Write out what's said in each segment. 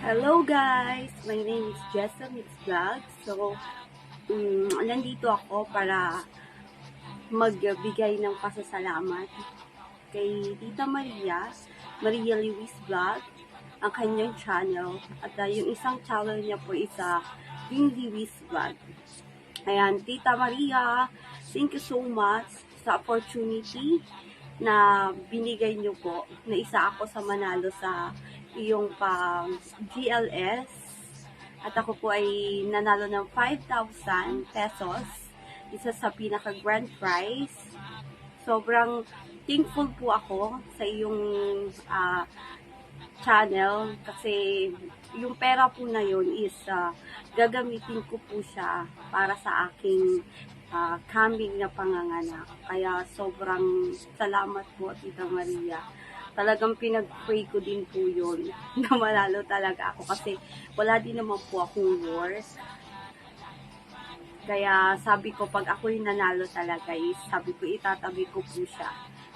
Hello guys! My name is Jessa Mix Vlog. So, um, nandito ako para magbigay ng pasasalamat kay Tita Maria, Maria Luis Vlog, ang kanyang channel. At uh, yung isang channel niya po is uh, Green Luis Vlog. Ayan, Tita Maria, thank you so much sa opportunity na binigay niyo po na isa ako sa manalo sa iyong pang GLS at ako po ay nanalo ng 5,000 pesos isa sa pinaka grand prize sobrang thankful po ako sa iyong ah, channel kasi yung pera po na yun is ah, gagamitin ko po siya para sa aking ah, coming na panganganak. Kaya sobrang salamat po, Tita Maria. Talagang pinag-pray ko din po yun na malalo talaga ako kasi wala din naman po akong work. Kaya sabi ko, pag ako yung nanalo talaga is, sabi ko, itatabi ko po siya.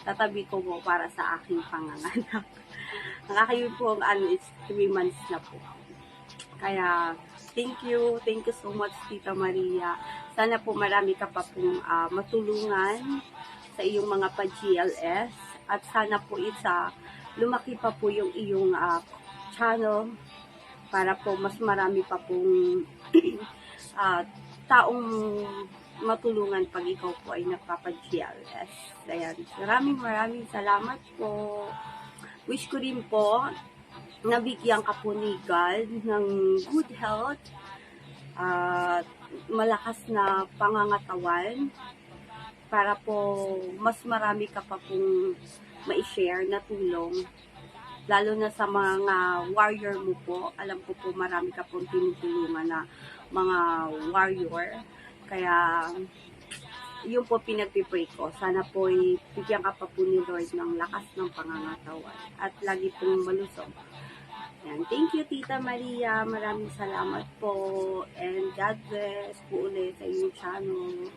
Tatabi ko po para sa aking panganganak. Ang aking po, ano, is 3 months na po. Kaya, thank you. Thank you so much, Tita Maria. Sana po marami ka pa pong ah, matulungan sa iyong mga pa-GLS. At sana po isa, lumaki pa po yung iyong ah, channel para po mas marami pa pong ah, taong matulungan pag ikaw po ay nagpapa-GLS. Ayan. Maraming maraming salamat po. Wish ko rin po nabigyan ka po ni God ng good health at malakas na pangangatawan para po mas marami ka pa pong ma-share na tulong lalo na sa mga warrior mo po alam ko po marami ka pong tinutulungan na mga warrior kaya yun po pinagpipray ko. Sana po bigyan ka pa po ni Lord ng lakas ng pangangatawan at lagi pong malusog. Yan. Thank you, Tita Maria. Maraming salamat po. And God bless po ulit sa inyong channel.